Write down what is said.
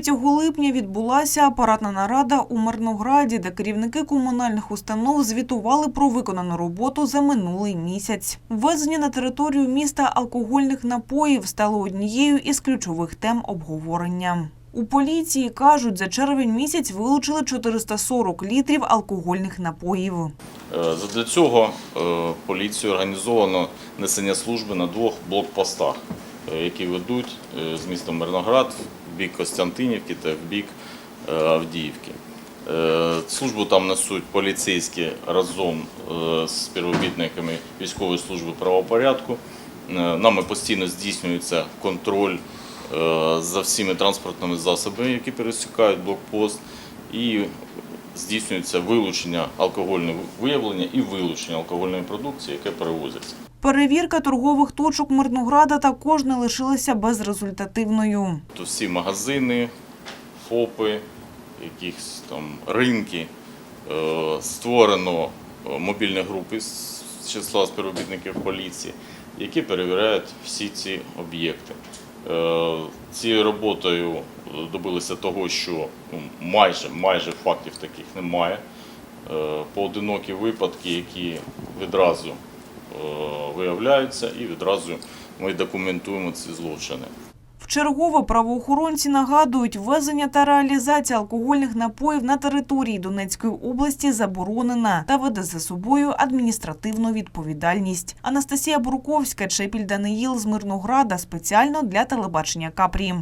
3 липня відбулася апаратна нарада у Мирнограді, де керівники комунальних установ звітували про виконану роботу за минулий місяць. Ввезення на територію міста алкогольних напоїв стало однією із ключових тем обговорення. У поліції кажуть, за червень місяць вилучили 440 літрів алкогольних напоїв. Е, Задля цього е, поліцією організовано несення служби на двох блокпостах, е, які ведуть з міста Мирноград бік Костянтинівки та в бік е, Авдіївки. Е, Службу там несуть поліцейські разом е, з співробітниками військової служби правопорядку. Нами постійно здійснюється контроль за всіми транспортними засобами, які пересікають блокпост, і здійснюється вилучення алкогольного виявлення і вилучення алкогольної продукції, яке перевозиться. Перевірка торгових точок Мирнограда також не лишилася безрезультативною. То всі магазини, ФОПи, якісь там ринки е, створено е, мобільні групи з числа співробітників поліції, які перевіряють всі ці об'єкти. Е, Цією роботою добилися того, що ну, майже, майже фактів таких немає. Е, Поодинокі випадки, які відразу е, виявляються, і відразу ми документуємо ці злочини. Вчергове правоохоронці нагадують, ввезення та реалізація алкогольних напоїв на території Донецької області заборонена та веде за собою адміністративну відповідальність. Анастасія Буруковська, Чепіль Даниїл з Мирнограда спеціально для телебачення Капрі.